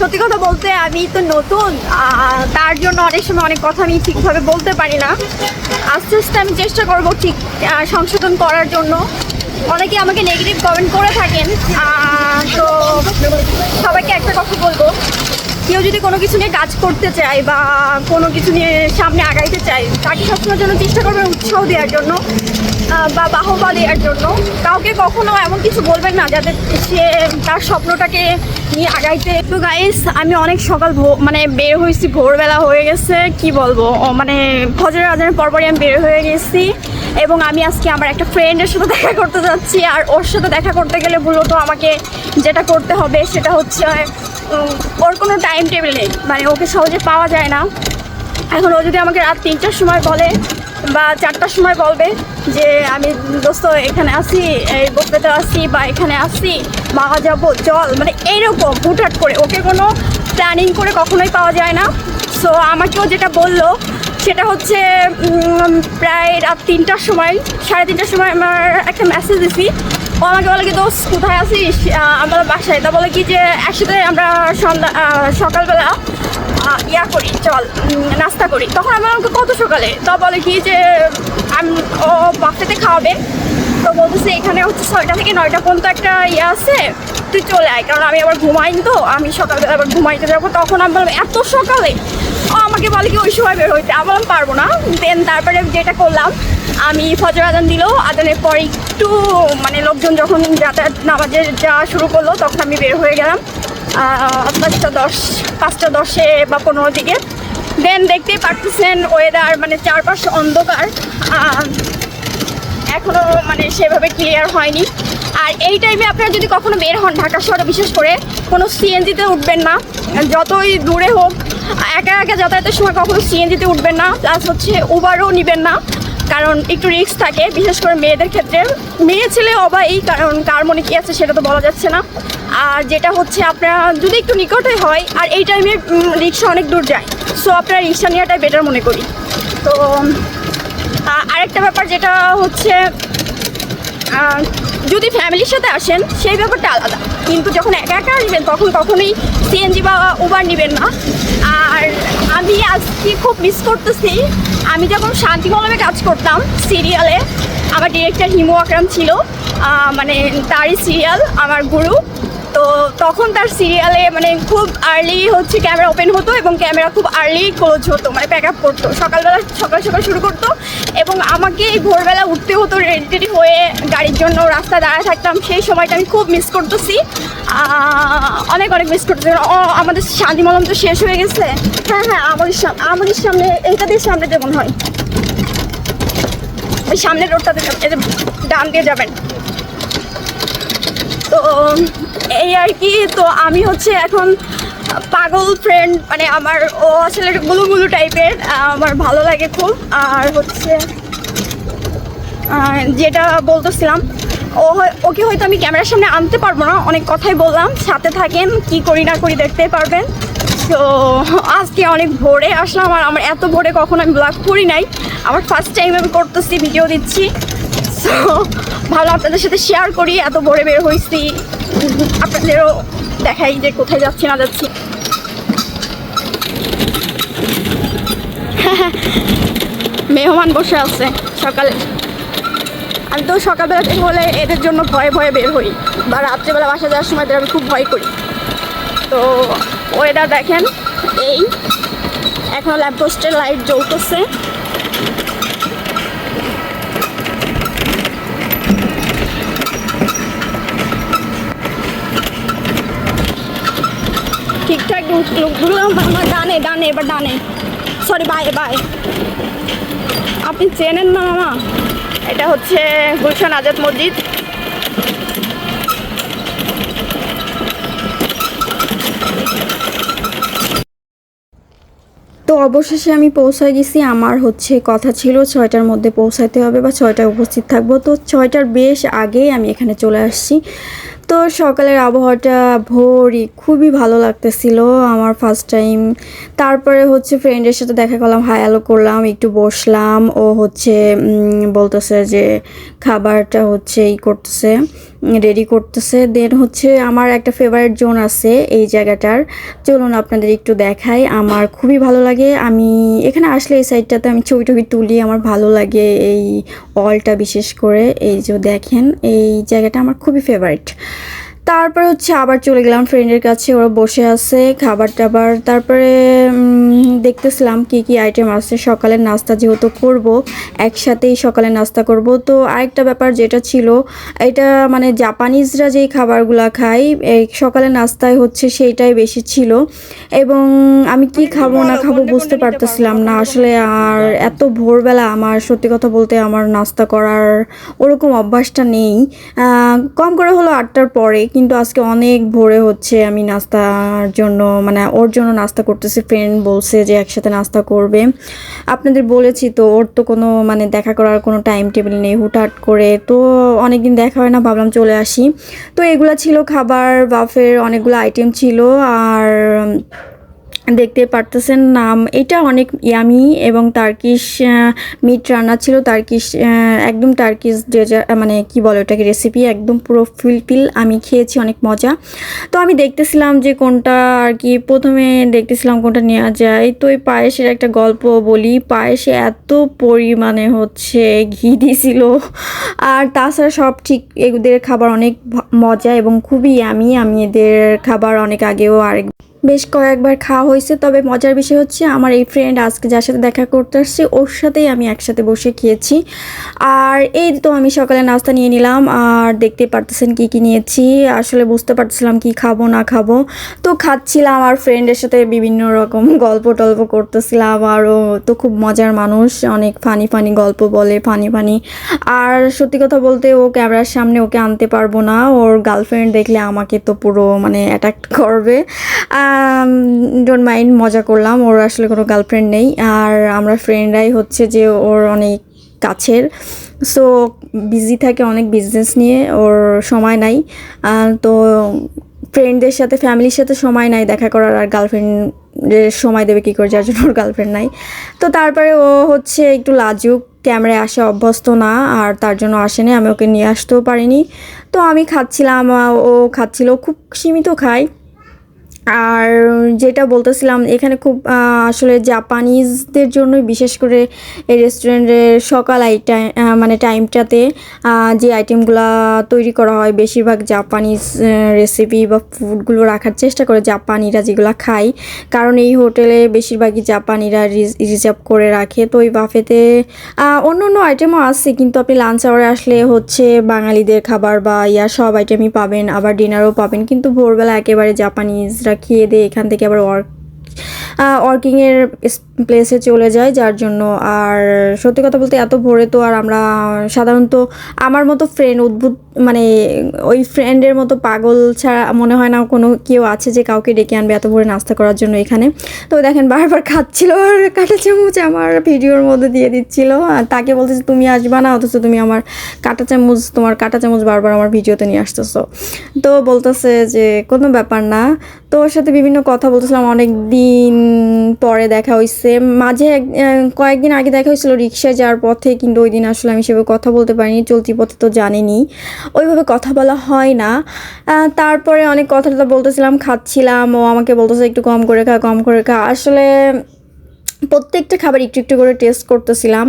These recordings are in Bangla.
সত্যি কথা বলতে আমি তো নতুন তার জন্য অনেক সময় অনেক কথা আমি ঠিকভাবে বলতে পারি না। আস্তে আস্তে আমি চেষ্টা করব ঠিক সংশোধন করার জন্য। অনেকে আমাকে নেগেটিভ কমেন্ট করে থাকেন তো সবাইকে একটা কথা বলব। কেউ যদি কোনো কিছু নিয়ে কাজ করতে চায় বা কোনো কিছু নিয়ে সামনে আগাইতে চায়, তাকে সবসময়ের জন্য চেষ্টা করবেন উৎসাহ দেওয়ার জন্য। বা বাহবা দেওয়ার জন্য। কাউকে কখনো এমন কিছু বলবেন না যাতে সে তার স্বপ্নটাকে নিয়ে আগাইতে। তো গাইস আমি অনেক সকাল মানে বের হয়েছি, ভোরবেলা হয়ে গেছে, কি বলব? মানে ফজরের আজানের পরপরই আমি বের হয়ে গেছি। এবং আমি আজকে আমার একটা ফ্রেন্ডের সাথে দেখা করতে যাচ্ছি। আর ওর সাথে দেখা করতে গেলে মূলত আমাকে যেটা করতে হবে সেটা হচ্ছে ওর কোনো টাইম টেবিল নেই। মানে ওকে সহজে পাওয়া যায় না। এখন ও যদি আমাকে রাত তিনটার সময় বলে বা চারটার সময় বলবে যে আমি দোস্ত এখানে আসি, এই বকতে আসি বা এখানে আসি মাওয়া যাব জল মানে এইরকম, হুটহাট করে। ওকে কোনো প্ল্যানিং করে কখনোই পাওয়া যায় না। সো আমাকেও যেটা বলল, সেটা হচ্ছে প্রায় রাত তিনটার সময়, সাড়ে তিনটার সময় আমার একটা মেসেজ দিছি। ও আমাকে বলে কি দোস্ত কোথায় আহ, আমরা বাসায়। তা বলে কি যে একসাথে আমরা সন্ধ্যা সকালবেলা ইয়া করি চল নাস্তা করি। তখন আমি আমাকে কত সকালে? তো বলে কি যে আমি ও বাচ্চাতে খাওয়াবে। তো বলতেছে এখানে হচ্ছে ছয়টা থেকে নয়টা পর্যন্ত একটা ইয়ে আছে তুই চলে আয়। কারণ আমি আবার ঘুমাই তো আমি সকালবেলা আবার ঘুমাইতে যাব। তখন আমি বললাম এত সকালে? ও আমাকে বলে কি ওই সময় বের হইতে। বললাম পারব না। দেন তারপরে যেটা করলাম আমি ফজর আদান দিল আদানের পর একটু মানে লোকজন যখন যাতায়াত নামাজের যাওয়া শুরু করল তখন আমি বের হয়ে গেলাম পাঁচটা দশ পাঁচটা দশে বা পনেরো দিকে। দেন দেখতেই পারতেছেন ওয়েদার মানে চারপাশ অন্ধকার। আহ, এখনও মানে সেভাবে ক্লিয়ার হয়নি। আর এই টাইমে আপনারা যদি কখনো বের হন ঢাকা শহরে বিশেষ করে কোনো সিএনজিতে উঠবেন না যতই দূরে হোক একা একা যাতায়াতের সময় কখনো সিএনজিতে উঠবেন না প্লাস হচ্ছে উবারও নেবেন না। কারণ একটু রিস্ক থাকে, বিশেষ করে মেয়েদের ক্ষেত্রে। মেয়ে ছেলে অবাই, কারণ কার মনে কী আছে সেটা তো বলা যাচ্ছে না। আর যেটা হচ্ছে আপনারা যদি একটু নিকটে হয়, আর এই টাইমে রিক্সা অনেক দূর যায়। সো আপনারা রিক্সা নেওয়াটাই বেটার মনে করি। তো আরেকটা ব্যাপার যেটা হচ্ছে যদি ফ্যামিলির সাথে আসেন, সেই ব্যাপারটা আলাদা। কিন্তু যখন একা একা আসবেন, তখন কখনোই সিএনজি বা উবার নেবেন না। আর আমি আজকে খুব মিস করতেছি। আমি যখন শান্তি মলমে কাজ করতাম সিরিয়ালে আমার ডিরেক্টর হিমু আকরাম ছিল মানে তারই সিরিয়াল আমার গুরু। তো তখন তার সিরিয়ালে মানে খুব আর্লি হচ্ছে ক্যামেরা ওপেন হতো এবং ক্যামেরা খুব আর্লি ক্লোজ হতো মানে প্যাক আপ করতো। সকালবেলা, সকাল সকাল শুরু করতো এবং আমাকে ভোরবেলা উঠতে হতো রেডি হয়ে গাড়ির জন্য, রাস্তায় দাঁড়ায় থাকতাম। সেই সময়টা আমি খুব মিস করতেছি। অনেক অনেক মিস করতেছি। আমাদের শান্তি মলম তো শেষ হয়ে গেছে। হ্যাঁ হ্যাঁ আমাদের আমাদের সামনে এইটা দিয়ে সামনে যেমন হয়। সামনের রোডটাতে ডান দিয়ে যাবেন। তো এই আর কি, তো আমি হচ্ছে এখন পাগল ফ্রেন্ড মানে আমার ও আসলে গুলু গুলু টাইপের আমার ভালো লাগে খুব। আর হচ্ছে যেটা বলতেছিলাম, ও ওকে হয়তো আমি ক্যামেরার সামনে আনতে পারব না, অনেক কথাই বললাম, সাথে থাকেন, কি করি না করি দেখতে পারবেন। তো, আজকে অনেক ভোরে আসলাম, আর আমার এত ভোরে কখনো আমি ব্লগ করি নাই। আমার ফার্স্ট টাইম আমি করতেছি ভিডিও দিচ্ছি। সো ভালো আপনাদের সাথে শেয়ার করি, এত ভোরে বের হয়েছি আপনাদেরও দেখাই যে কোথায় যাচ্ছি, না যাচ্ছি। মেহমান বসে আছে সকালে। আমি তো সকালবেলা বের হলে এদের জন্য ভয়ে ভয়ে বের হই। বা রাত্রেবেলা বাসা যাওয়ার সময় আমি খুব ভয় করি। তো ওয়েদার দেখেন, এই। এখন ল্যাম্পপোস্টের লাইট জ্বলতেছে। ঠিকঠাক লোকগুলো আমার ডানে ডানে এবার ডানে সরি বাই বাই আপনি চেনেন না মামা এটা হচ্ছে গুলশান আজাদ মসজিদ। তো অবশেষে আমি পৌঁছায় গেছি। আমার হচ্ছে কথা ছিল ছয়টার মধ্যে পৌঁছাতে হবে বা ছয়টায় উপস্থিত থাকব। তো ছয়টার বেশ আগেই আমি এখানে চলে আসছি। তো সকালের আবহাওয়াটা ভোরই খুবই ভালো লাগতেছিল আমার ফার্স্ট টাইম তারপরে হচ্ছে ফ্রেন্ডের সাথে দেখা করলাম হাই আলো করলাম, একটু বসলাম। ও হচ্ছে বলতেছে যে খাবারটা হচ্ছে ই করতেছে। রেডি করতেছে। দেন হচ্ছে আমার একটা ফেভারিট জোন আছে এই জায়গাটার। চলুন আপনাদের একটু দেখাই। আমার খুবই ভালো লাগে। আমি এখানে আসলে এই সাইডটাতে আমি ছবি টবি তুলি। আমার ভালো লাগে এই অলটা বিশেষ করে। এই যে দেখেন, এই জায়গাটা আমার খুবই ফেভারিট তারপরে হচ্ছে আবার চলে গেলাম ফ্রেন্ডের কাছে ওরা বসে আছে খাবার টাবার। তারপরে দেখতেছিলাম কি কি আইটেম আছে সকালের নাস্তা যেহেতু করব একসাথেই সকালের নাস্তা করব। তো আরেকটা ব্যাপার যেটা ছিল এটা মানে জাপানিজরা যেই খাবারগুলো খায় এই সকালের নাস্তায় হচ্ছে সেইটাই বেশি ছিল। এবং আমি কি খাব না খাব বুঝতে পারতেছিলাম না। আসলে আর এত ভোরবেলা আমার সত্যি কথা বলতে আমার নাস্তা করার ওরকম অভ্যাসটা নেই। কম করে হলো আটটার পরে কিন্তু আজকে অনেক ভোরে হচ্ছে, আমি নাস্তার জন্য মানে ওর জন্য নাস্তা করতেছি। ফ্রেন্ড বলছে যে একসাথে নাস্তা করবে। আপনাদের বলেছি তো, ওর তো কোনো মানে দেখা করার কোনো টাইম টেবিল নেই হুটহাট করে। তো অনেক দিন দেখা হয় না, ভাবলাম চলে আসি। তো এগুলা ছিল খাবার, বাফের অনেকগুলো আইটেম ছিল। আর দেখতে পারতেছেন নাম। এটা অনেক ইয়ামি এবং টার্কিশ মিট রান্না ছিল। টার্কিশ একদম টার্কিশ ডেজার মানে কি বলে ওটাকে রেসিপি একদম পুরো ফিলফিল আমি খেয়েছি, অনেক মজা। তো আমি দেখতেছিলাম যে কোনটা আর কি, প্রথমে দেখতেছিলাম কোনটা নেওয়া যায়। তো এই পায়েসের একটা গল্প বলি। পায়েসে এত পরিমাণে হচ্ছে ঘি দিছিল। আর তাছাড়া সব ঠিক এদের খাবার অনেক মজা এবং খুবই আমি আমি এদের খাবার অনেক আগেও আরেক বেশ কয়েকবার খাওয়া হয়েছে, তবে মজার বিষয় হচ্ছে আমার এই ফ্রেন্ড আজকে যার সাথে দেখা করতে আসছে, ওর সাথেই আমি একসাথে বসে খেয়েছি। আর এই তো আমি সকালে নাস্তা নিয়ে নিলাম, আর দেখতে পারতেছেন কি কি নিয়েছি, আসলে বুঝতে পারতেছিলাম কি খাব, না খাব। তো খাচ্ছিলাম আর ফ্রেন্ডের সাথে বিভিন্ন রকম গল্প টল্প করতেছিলাম, আরও তো খুব মজার মানুষ, অনেক ফানি ফানি গল্প বলে ফানি ফানি আর সত্যি কথা বলতে ও ক্যামেরার সামনে ওকে আনতে পারব না, ওর গার্লফ্রেন্ড দেখলে আমাকে তো পুরো মানে অ্যাটাক করবে। ডোন্ট মাইন্ড মজা করলাম। ওর আসলে কোনো গার্লফ্রেন্ড নেই। আর আমরা ফ্রেন্ডরাই হচ্ছে যে ওর অনেক কাছের। সো বিজি থাকে অনেক বিজনেস নিয়ে। ওর সময় নাই। তো ফ্রেন্ডদের সাথে ফ্যামিলির সাথে সময় নাই। দেখা করার আর গার্লফ্রেন্ডের সময় দেবে কী করে? যার জন্য ওর গার্লফ্রেন্ড নাই। তো তারপরে ও হচ্ছে একটু লাজুক। ক্যামেরায় আসা অভ্যস্ত না। আর তার জন্য আসেনি আমি ওকে নিয়ে আসতেও পারিনি। তো আমি খাচ্ছিলাম। ও খাচ্ছিল। খুব সীমিত খায়। আর যেটা বলতেছিলাম, এখানে খুব আসলে জাপানিজদের জন্যই বিশেষ করে এই রেস্টুরেন্টের সকাল আইটাই মানে টাইমটাতে যে আইটেমগুলো তৈরি করা হয়, বেশিরভাগ জাপানিজ রেসিপি বা ফুডগুলো রাখার চেষ্টা করে জাপানিরা যেগুলো খায়। কারণ এই হোটেলে বেশিরভাগই জাপানিরা রিজার্ভ করে রাখে। তো ওই বাফেতে অন্য অন্য আইটেমও আছে, কিন্তু আপনি লাঞ্চ আওয়ারে আসলে হচ্ছে বাঙালিদের খাবার বা ইয়া সব আইটেমই পাবেন, আবার ডিনারও পাবেন। কিন্তু ভোরবেলা একেবারে জাপানিজরা খেয়ে দিয়ে এখান থেকে আবার ওয়ার্ক ওয়ার্কিংয়ের প্লেসে চলে যায় যার জন্য আর সত্যি কথা বলতে এত ভোরে তো আর আমরা সাধারণত আমার মতো ফ্রেন্ড উদ্ভুত মানে ওই ফ্রেন্ডের মতো পাগল ছাড়া মনে হয় না কোনো কেউ আছে যে কাউকে ডেকে আনবে এত ভোরে নাস্তা করার জন্য এখানে। তো দেখেন বারবার খাচ্ছিল আর কাঁটা চামচ আমার ভিডিওর মধ্যে দিয়ে দিচ্ছিল। আর তাকে বলতেছে, তুমি আসবা না, অথচ তুমি আমার কাঁটা চামচ তোমার কাঁটা চামচ বারবার আমার ভিডিওতে নিয়ে আসতেছো। তো বলতেছে যে, কোনো ব্যাপার না। তো ওর সাথে বিভিন্ন কথা বলতেছিলাম। অনেক দিন পরে দেখা হয়েছে মাঝে কয়েকদিন আগে দেখা হয়েছিল রিক্সায় যাওয়ার পথে, কিন্তু ওই দিন আসলে আমি সেভাবে কথা বলতে পারিনি। চলতি পথে তো জানেনি। ওইভাবে কথা বলা হয় না। তারপরে অনেক কথাটা বলতেছিলাম, খাচ্ছিলাম, ও আমাকে বলতেছে একটু কম করে খা, কম করে খা। আসলে প্রত্যেকটা খাবার একটু একটু করে টেস্ট করতেছিলাম।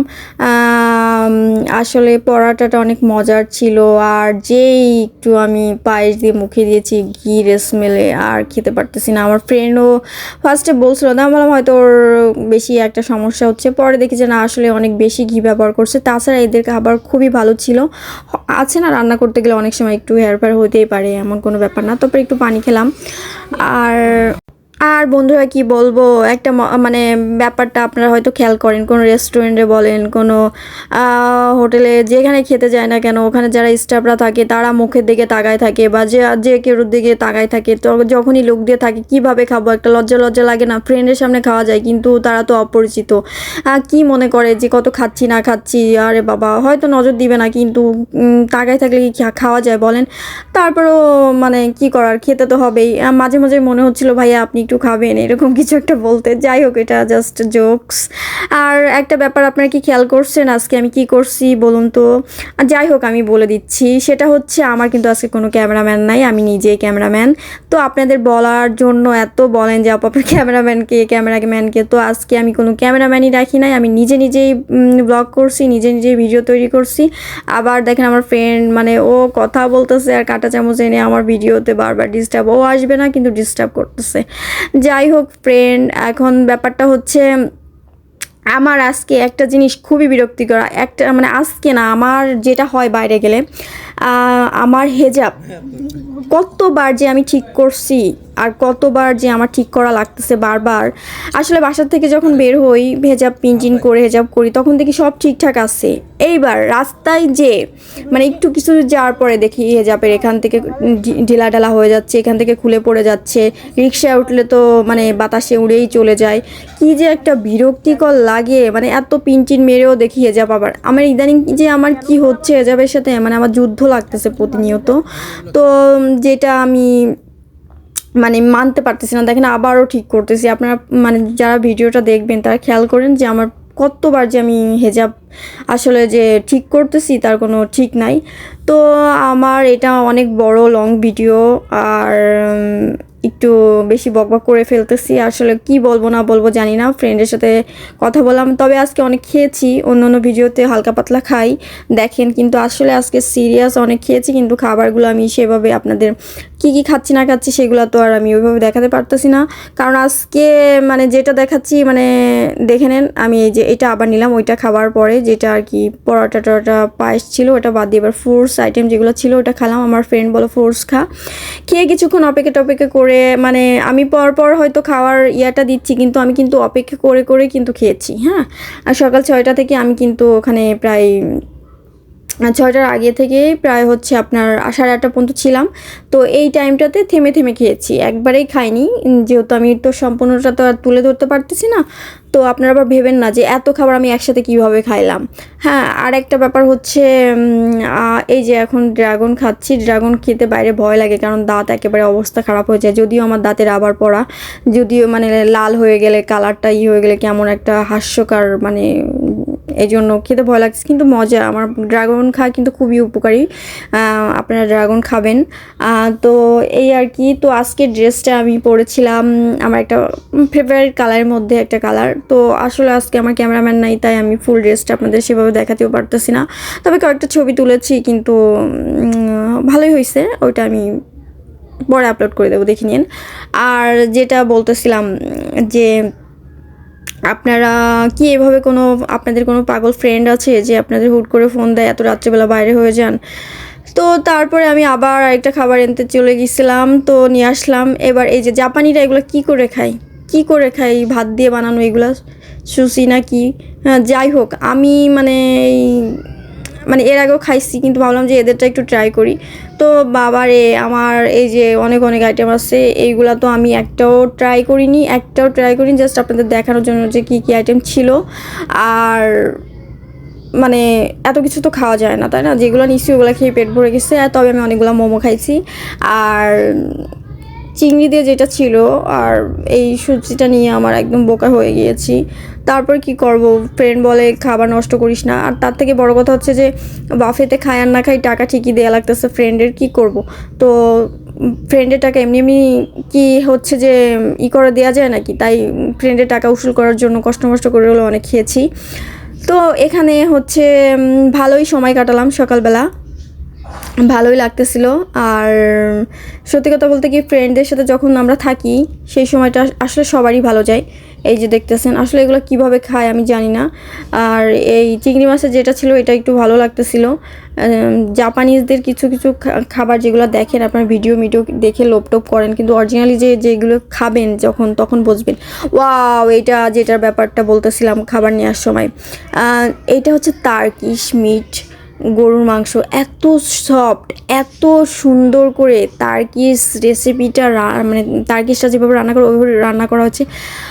আসলে পরাটাটা অনেক মজার ছিল আর যেই একটু আমি পায়েস দিয়ে মুখে দিয়েছি, ঘি স্মেলে আর খেতে পারতেছি না। আমার ফ্রেন্ডও ফার্স্টে বলছিল, না বললাম হয়তো ওর বেশি একটা সমস্যা হচ্ছে। পরে দেখি যে, না, আসলে অনেক বেশি ঘি ব্যবহার করছে। তাছাড়া এদের খাবার খুবই ভালো ছিল। আছে না, রান্না করতে গেলে অনেক সময় একটু হেয়ার ফেয়ার হতেই পারে, এমন কোনো ব্যাপার না। তারপরে একটু পানি খেলাম। আর আর বন্ধুরা কি বলব, একটা মানে ব্যাপারটা আপনারা হয়তো খেয়াল করেন, কোনো রেস্টুরেন্টে বলেন, কোনো হোটেলে যেখানে খেতে যায় না কেন, ওখানে যারা স্টাফরা থাকে, তারা মুখের দিকে তাকায় থাকে বা যে যে কেউর দিকে তাকায় থাকে, তো যখনই লোক দিয়ে থাকে, কীভাবে খাব? একটা লজ্জা লজ্জা লাগে না ফ্রেন্ডের সামনে খাওয়া যায়, কিন্তু তারা তো অপরিচিত। কি মনে করে যে কত খাচ্ছি, না খাচ্ছি, আরে বাবা, হয়তো নজর দিবে না, কিন্তু তাকায় থাকলে কি খাওয়া যায় বলেন? তারপরেও মানে কি করার, খেতে তো হবেই। মাঝে মাঝে মনে হচ্ছিল, ভাইয়া, আপনি একটু খাবেন, এরকম কিছু একটা বলতে। যাই হোক, এটা জাস্ট জোকস আর একটা ব্যাপার আপনারা কি খেয়াল করছেন? আজকে আমি কি করছি বলুন তো? যাই হোক, আমি বলে দিচ্ছি, সেটা হচ্ছে আমার কিন্তু আজকে কোনো ক্যামেরাম্যান নাই, আমি নিজেই ক্যামেরাম্যান। তো আপনাদের বলার জন্য এত বলেন যে, আপু আপনার ক্যামেরাম্যানকে ক্যামেরাম্যানকে তো আজকে আমি কোনো ক্যামেরাম্যানই রাখি নাই, আমি নিজে নিজেই ব্লগ করছি, নিজে নিজেই ভিডিও তৈরি করছি। আবার দেখেন আমার ফ্রেন্ড মানে ও কথা বলতেছে আর কাটা চামচ এনে আমার ভিডিওতে বারবার ডিস্টার্ব ও আসবে না, কিন্তু ডিস্টার্ব করতেছে। যাই হোক ফ্রেন্ড এখন ব্যাপারটা হচ্ছে, আমার আজকে একটা জিনিস খুবই বিরক্তিকর। একটা মানে আজকে না, আমার যেটা হয় বাইরে গেলে আমার হেজাব। কতবার যে আমি ঠিক করছি আর কতবার যে আমার ঠিক করা লাগতেছে বারবার। আসলে বাসার থেকে যখন বের হই, হেজাব পিনচিন করে হেজাব করি, তখন দেখি সব ঠিকঠাক আছে। এইবার রাস্তায় যে মানে একটু কিছু যাওয়ার পরে দেখি হেজাবের এখান থেকে ঢিলা ঢালা হয়ে যাচ্ছে, এখান থেকে খুলে পড়ে যাচ্ছে। রিক্সায় উঠলে তো মানে বাতাসে উড়েই চলে যায়। কি যে একটা বিরক্তিকর লাগে মানে এত পিনচিন মেরেও দেখি হেজাব আবার। আমার ইদানিং যে আমার কি হচ্ছে হেজাবের সাথে মানে আমার যুদ্ধ লাগতেছে প্রতিনিয়ত। তো যেটা আমি মানে মানতে পারতেছি না, দেখেন আবারও ঠিক করতেছি। আপনারা মানে যারা ভিডিওটা দেখবেন, তারা খেয়াল করেন যে আমার কতবার যে আমি হেজাব আসলে যে ঠিক করতেছি, তার কোনো ঠিক নাই। তো, আমার এটা অনেক বড় লং ভিডিও আর একটু বেশি বকবক করে ফেলতেছি। আসলে কি বলব, না বলব জানি না। ফ্রেন্ডের সাথে কথা বললাম। তবে আজকে অনেক খেয়েছি, অন্য অন্য ভিডিওতে হালকা পাতলা খাই। দেখেন, কিন্তু আসলে আজকে সিরিয়াস অনেক খেয়েছি, কিন্তু খাবারগুলো আমি সেভাবে আপনাদের কি কি খাচ্ছি, না খাচ্ছি, সেগুলো তো আর আমি ওইভাবে দেখাতে পারতেছি না। কারণ আজকে মানে যেটা দেখাচ্ছি মানে দেখে নেন, আমি এই যে এটা আবার নিলাম, ওইটা খাবার পরে যেটা আর কি পরোটা টরোটা পায়েস ছিল, ওটা বাদ দিয়ে এবার ফ্রুটস আইটেম যেগুলো ছিল, ওটা খেলাম। আমার ফ্রেন্ড বলো ফ্রুটস খা। খেয়ে কিছুক্ষণ অপেক্ষা টপেক্ষা করে মানে আমি পর পর হয়তো খাওয়ার ইয়াটা দিচ্ছি, কিন্তু আমি কিন্তু অপেক্ষা করে করে কিন্তু খেয়েছি হ্যাঁ? আর সকাল ছয়টা থেকে আমি কিন্তু ওখানে প্রায় ছয়টার আগে থেকে প্রায় হচ্ছে আপনার সাড়ে আটটা পর্যন্ত ছিলাম। তো এই টাইমটাতে থেমে থেমে খেয়েছি। একবারেই খাইনি। যেহেতু আমি তো সম্পূর্ণটা তো আর তুলে ধরতে পারতেছি না, তো আপনারা আবার ভেবেন না যে এত খাবার আমি একসাথে কীভাবে খাইলাম। হ্যাঁ আর একটা ব্যাপার হচ্ছে এই যে এখন ড্রাগন খাচ্ছি, ড্রাগন খেতে বাইরে ভয় লাগে কারণ দাঁত একেবারে অবস্থা খারাপ হয়ে যায়। যদিও আমার দাঁতের আবার পড়া, যদিও মানে লাল হয়ে গেলে কালারটা ই হয়ে গেলে কেমন একটা হাস্যকর মানে এই জন্য খেতে ভয় লাগছে। কিন্তু মজা, আমার ড্রাগন খাওয়া কিন্তু খুবই উপকারী। আপনারা ড্রাগন খাবেন। তো এই আর কি, তো আজকের ড্রেসটা আমি পরেছিলাম, আমার একটা ফেভারিট কালারের মধ্যে একটা কালার তো আসলে আজকে আমার ক্যামেরাম্যান নাই, তাই আমি ফুল ড্রেসটা আপনাদের সেভাবে দেখাতেও পারতেছি না। তবে কয়েকটা ছবি তুলেছি, কিন্তু ভালোই হয়েছে। ওইটা আমি পরে আপলোড করে দেবো, দেখে নিন। আর যেটা বলতেছিলাম যে আপনারা কি এভাবে কোনো আপনাদের কোনো পাগল ফ্রেন্ড আছে যে আপনাদের হুট করে ফোন দেয়, এত রাত্রেবেলা বাইরে হয়ে যান? তো তারপরে আমি আবার আরেকটা খাবার এনতে চলে গেছিলাম, তো নিয়ে আসলাম। এবার এই যে জাপানিরা এগুলো কি করে খায়? কি করে খাই ভাত দিয়ে বানানো এগুলো? সুশি না কি হ্যাঁ যাই হোক, আমি মানে মানে এর আগেও খাইছি, কিন্তু ভাবলাম যে এদেরটা একটু ট্রাই করি। তো বাবারে, আমার এই যে অনেক অনেক আইটেম আছে, এইগুলা তো আমি একটাও ট্রাই করিনি, একটাও ট্রাই করিনি জাস্ট আপনাদের দেখানোর জন্য যে কী কী আইটেম ছিল। আর মানে এত কিছু তো খাওয়া যায় না, তাই না? যেগুলো নিশ্চয়ই ওগুলো খেয়ে পেট ভরে গেছে, তবে আমি অনেকগুলো মোমো খাইছি। আর চিংড়ি দিয়ে যেটা ছিল আর এই সবজিটা নিয়ে আমার একদম বোকা হয়ে গিয়েছি। তারপর কি করব? ফ্রেন্ড বলে, খাবার নষ্ট করিস না। আর তার থেকে বড় কথা হচ্ছে যে, বাফেতে খাই আর না খাই টাকা ঠিকই দেওয়া লাগতেছে ফ্রেন্ডের কি করব? তো ফ্রেন্ডের টাকা এমনি এমনি কি হচ্ছে যে, ই করে দেওয়া যায় নাকি? তাই ফ্রেন্ডের টাকা উসুল করার জন্য কষ্ট মষ্ট করে হলেও অনেক খেয়েছি। তো এখানে হচ্ছে ভালোই সময় কাটালাম সকালবেলা। ভালোই লাগতেছিল। আর সত্যি কথা বলতে কি ফ্রেন্ডদের সাথে যখন আমরা থাকি, সেই সময়টা আসলে সবারই ভালো যায়। এই যে দেখতেছেন, আসলে এগুলো কীভাবে খায় আমি জানি না। আর এই চিংড়ি মাছের যেটা ছিল, এটা একটু ভালো লাগতেছিল। জাপানিজদের কিছু কিছু খাবার যেগুলো দেখেন, আপনার ভিডিও মিডিও দেখে লোপ টোপ করেন, কিন্তু অরিজিনালি যে, যেগুলো খাবেন যখন, তখন বুঝবেন। ওয়াও, এটা যেটার ব্যাপারটা বলতেছিলাম খাবার নেওয়ার সময়। এইটা হচ্ছে তার্কিশ মিট। গরুর মাংস এত সফট এত সুন্দর করে তার্কিস রেসিপিটা মানে তার্কিসটা যেভাবে রান্না করে, ওইভাবে রান্না করা হচ্ছে।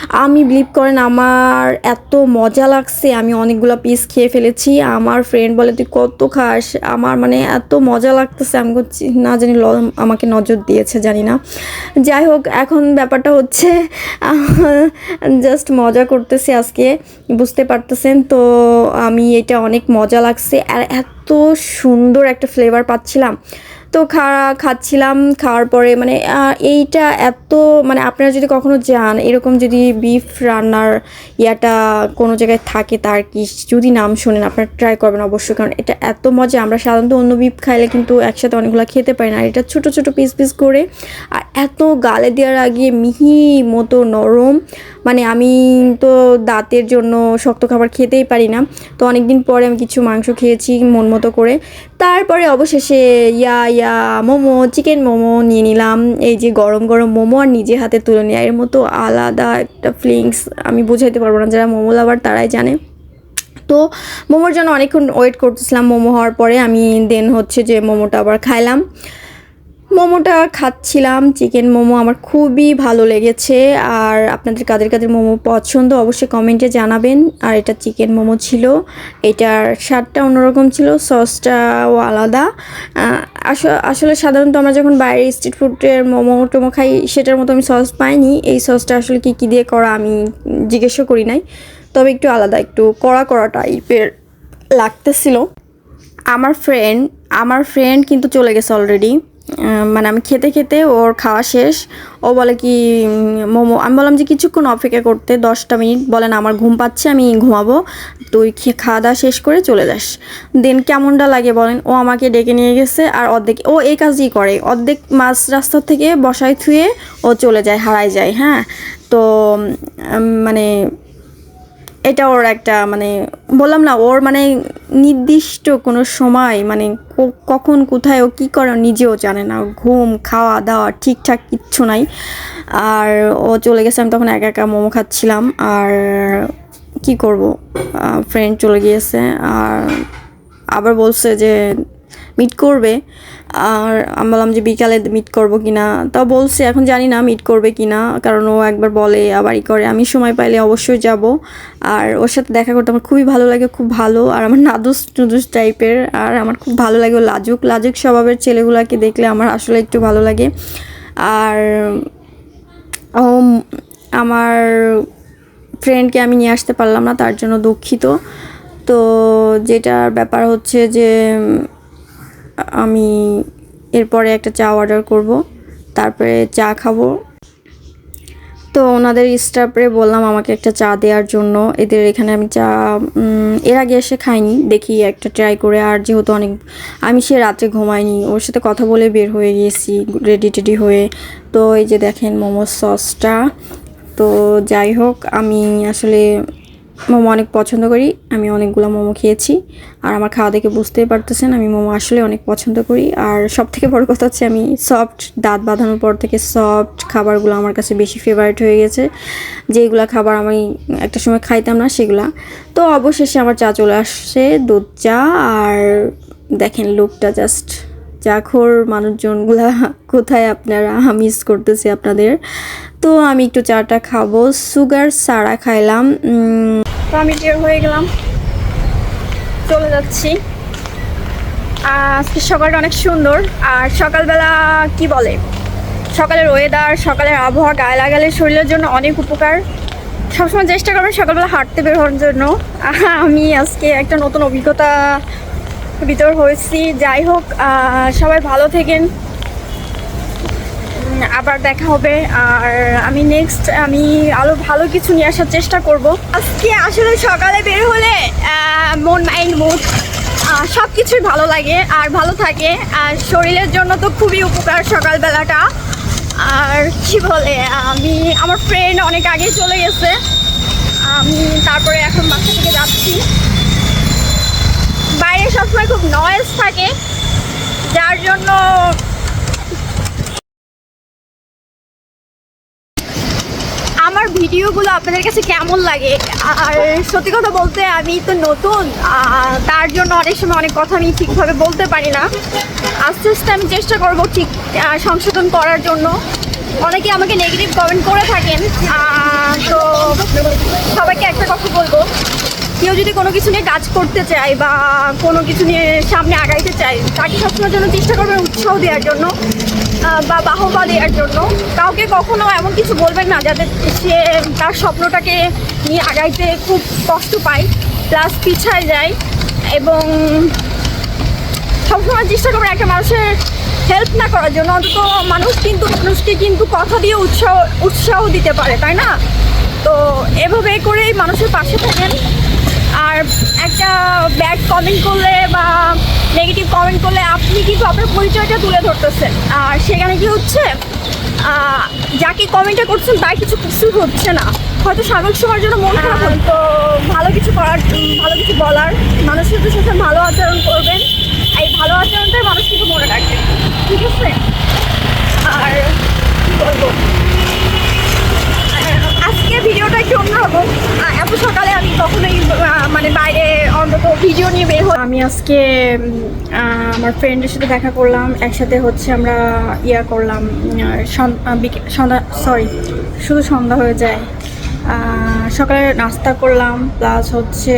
আমি বিলিভ করেন, আমার এত মজা লাগছে। আমি অনেকগুলো পিস খেয়ে ফেলেছি। আমার ফ্রেন্ড বলে, তুই কত খাস? আমার মানে এত মজা লাগতেছে। আমি করছি না জানি, ল- আমাকে নজর দিয়েছে, জানি না। যাই হোক, এখন ব্যাপারটা হচ্ছে জাস্ট মজা করতেছি আজকে। বুঝতে পারতেছেন? তো আমি এটা অনেক মজা লাগছে। আর এত সুন্দর একটা ফ্লেভার পাচ্ছিলাম। তো খা, খাচ্ছিলাম, খাওয়ার পরে মানে এইটা এত মানে আপনারা যদি কখনো যান, এরকম যদি বিফ রান্নার ইয়াটা কোনো জায়গায় থাকে তার কি যদি নাম শোনেন, আপনারা ট্রাই করবেন অবশ্যই। কারণ এটা এত মজা, আমরা সাধারণত অন্য বিফ খাইলে কিন্তু একসাথে অনেকগুলো খেতে পারি না। আর এটা ছোট ছোট পিস পিস করে, আর এত গালে দেওয়ার আগে মিহি মতো নরম মানে আমি তো দাঁতের জন্য শক্ত খাবার খেতেই পারি না। তো অনেক দিন পরে আমি কিছু মাংস খেয়েছি মন মতো করে। তারপরে অবশেষে yeah yeah, momo, chicken momo নিয়ে নিলাম। এই যে গরম গরম মোমো আর নিজে হাতে তুলে নেওয়া। এর মতো আলাদা একটা ফিলিংস আমি বোঝাইতে পারব না, যারা মোমো লাভার তারাই জানে। তো মোমোর জন্য অনেকক্ষণ ওয়েট করতেছিলাম। মোমো হওয়ার পরে আমি দেন হচ্ছে যে মোমোটা আবার খাইলাম। মোমোটা খাচ্ছিলাম। চিকেন মোমো আমার খুবই ভালো লেগেছে। আর আপনাদের কাদের কাদের মোমো পছন্দ অবশ্যই কমেন্টে জানাবেন। আর এটা চিকেন মোমো ছিল। এটার স্বাদটা অন্যরকম ছিল সসটাও আলাদা। আসলে সাধারণত আমরা যখন বাইরে স্ট্রিট ফুডের মোমো টোমো খাই, সেটার মতো আমি সস পাইনি। এই সসটা আসলে কী কী দিয়ে করা আমি জিজ্ঞেসও করি নাই। তবে একটু আলাদা, একটু কড়া কড়া টাইপের লাগতেছিল। আমার ফ্রেন্ড আমার ফ্রেন্ড কিন্তু চলে গেছে অলরেডি মানে আমি খেতে খেতে ওর খাওয়া শেষ। ও বলে কি মোমো, আমি বললাম যে কিছুক্ষণ অপেক্ষা করতে, দশটা মিনিট। বলেন আমার ঘুম পাচ্ছে, আমি ঘুমাবো। তুই খাওয়া দাওয়া শেষ করে চলে যাস। দেন কেমনটা লাগে বলেন, ও আমাকে ডেকে নিয়ে গেছে আর অর্ধেক, ও এই কাজই করে। অর্ধেক মাঝ রাস্তা থেকে বসায় থুয়ে ও চলে যায়, হারায় যায় হ্যাঁ? তো মানে এটা ওর একটা মানে বললাম না, ওর মানে নির্দিষ্ট কোনো সময় মানে কখন, কোথায় ও কী করে নিজেও জানে না। ঘুম, খাওয়া, দাওয়া ঠিকঠাক কিচ্ছু নাই। আর ও চলে গেছে, আমি তখন একা একা মোমো খাচ্ছিলাম। আর কি করব? ফ্রেন্ড চলে গিয়েছে। আর আবার বলছে যে মিট করবে। আর আমি বললাম যে বিকালে মিট করব কিনা। তাও বলছে, এখন জানি না মিট করবে কি না কারণ ও একবার বলে, আবার ই করে। আমি সময় পাইলে অবশ্যই যাব। আর ওর সাথে দেখা করতে আমার খুবই ভালো লাগে, খুব ভালো। আর আমার নাদুস টুদুস টাইপের, আর আমার খুব ভালো লাগে ও লাজুক। লাজুক স্বভাবের ছেলেগুলোকে দেখলে আমার আসলে একটু ভালো লাগে। আর আমার ফ্রেন্ডকে আমি নিয়ে আসতে পারলাম না, তার জন্য দুঃখিত। তো যেটার ব্যাপার হচ্ছে যে আমি এরপরে একটা চা অর্ডার করব, তারপরে চা খাব। তো ওনাদের স্টাফরে বললাম আমাকে একটা চা দেওয়ার জন্য, এদের এখানে আমি চা এর আগে এসে খাইনি, দেখি একটা ট্রাই করে, আর যেহেতু অনেক, আমি সে রাত্রে ঘুমাইনি, ওর সাথে কথা বলে বের হয়ে গিয়েছি রেডি টেডি হয়ে। তো এই যে দেখেন মোমোর সসটা তো যাই হোক, আমি আসলে মোমো অনেক পছন্দ করি। আমি অনেকগুলো মোমো খেয়েছি। আর আমার খাওয়া দেখে বুঝতেই পারতেছেন, আমি মোমো আসলে অনেক পছন্দ করি। আর সব থেকে বড় কথা হচ্ছে আমি সফট দাঁত বাঁধানোর পর থেকে সফট খাবারগুলো আমার কাছে বেশি ফেভারিট হয়ে গেছে। যেগুলা খাবার আমি একটা সময় খাইতাম না, সেগুলা। তো অবশেষে আমার চা চলে আসছে দুধ চা। আর দেখেন লুকটা জাস্ট চাখোর মানুষজনগুলা, কোথায় আপনারা? মিস করতেছি আপনাদের। তো আমি একটু চাটা খাব। সুগার সারা খাইলাম। তো আমি বের হয়ে গেলাম। চলে যাচ্ছি। আজকে সকালটা অনেক সুন্দর। আর সকালবেলা কি বলে? সকালের ওয়েদার সকালের আবহাওয়া, গায়ে লাগালে শরীরের জন্য অনেক উপকার। সবসময় চেষ্টা করবেন সকালবেলা হাঁটতে বের হওয়ার জন্য। আমি আজকে একটা নতুন অভিজ্ঞতা ভিতর হয়েছি। যাই হোক সবাই ভালো থেকেন। আবার দেখা হবে। আর আমি নেক্সট আমি আরও ভালো কিছু নিয়ে আসার চেষ্টা করব। আজকে আসলে সকালে বের হলে মন মাইন্ড মুড সব কিছুই ভালো লাগে আর ভালো থাকে। আর শরীরের জন্য তো খুবই উপকার সকালবেলাটা। আর কি বলে, আমি, আমার ফ্রেন্ড অনেক আগে চলে গেছে। আমি তারপরে এখন বাসা থেকে যাচ্ছি। বাইরে সবসময় খুব নয়েজ থাকে। যার জন্য আমার ভিডিওগুলো আপনাদের কাছে কেমন লাগে? আর সত্যি কথা বলতে আমি তো নতুন তার জন্য অনেক সময় অনেক কথা আমি ঠিকভাবে বলতে পারি না। আস্তে আস্তে আমি চেষ্টা করব ঠিক সংশোধন করার জন্য। অনেকে আমাকে নেগেটিভ কমেন্ট করে থাকেন তো সবাইকে একটা কথা বলব। কেউ যদি কোনো কিছু নিয়ে কাজ করতে চায় বা কোনো কিছু নিয়ে সামনে আগাইতে চায়, তাকে সবসময়ের জন্য চেষ্টা করবেন উৎসাহ দেওয়ার জন্য। বা বাহবা দেওয়ার জন্য। কাউকে কখনো এমন কিছু বলবেন না যাতে সে তার স্বপ্নটাকে নিয়ে আগাইতে খুব কষ্ট পায়, প্লাস পিছায় যায় এবং সবসময় চেষ্টা করবেন একটা মানুষের হেল্প না করার জন্য। অন্তত মানুষ কিন্তু, মানুষকে কিন্তু কথা দিয়ে উৎসাহ উৎসাহ দিতে পারে, তাই না? তো এভাবে করেই মানুষের পাশে থাকেন। আর একটা ব্যাড কমেন্ট করলে বা নেগেটিভ কমেন্ট করলে আপনি কিন্তু আপনার পরিচয়টা তুলে ধরতেছেন। আর সেখানে কি হচ্ছে? যাকে কমেন্টটা করছেন তার কিছু কিছু হচ্ছে না। হয়তো সাময়িক সময়ের জন্য মন খারাপ হবে, তো ভালো কিছু করার ভালো কিছু বলার মানুষের সাথে ভালো আচরণ করবেন। এই ভালো আচরণটাই মানুষ কিন্তু মনে রাখবে ঠিক আছে? আর কি বলব? আজকে ভিডিওটা একটু অন্যরকম? এত সকালে আমি কখনোই মানে বাইরে অন্তত ভিডিও নিয়ে বের হই আমি আজকে আমার ফ্রেন্ডের সাথে দেখা করলাম। একসাথে হচ্ছে আমরা ইয়া করলাম সন্ধ্যা সরি শুধু সন্ধ্যা হয়ে যায়। সকালে নাস্তা করলাম প্লাস হচ্ছে,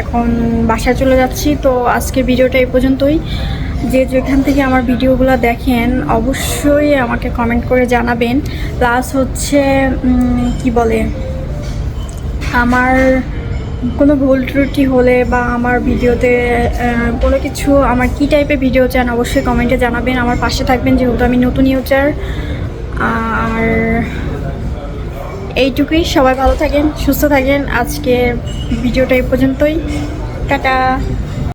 এখন বাসায় চলে যাচ্ছি। তো আজকের ভিডিওটা এই পর্যন্তই। যে যেখান থেকে আমার ভিডিওগুলো দেখেন, অবশ্যই আমাকে কমেন্ট করে জানাবেন। প্লাস হচ্ছে কি বলে, আমার কোনো ভুল ত্রুটি হলে বা আমার ভিডিওতে কোনো কিছু, আমার কী টাইপের ভিডিও চান অবশ্যই কমেন্টে জানাবেন। আমার পাশে থাকবেন যেহেতু আমি নতুন ইউজার আর এইটুকুই। সবাই ভালো থাকেন, সুস্থ থাকেন। আজকে ভিডিওটা এই পর্যন্তই। টাটা।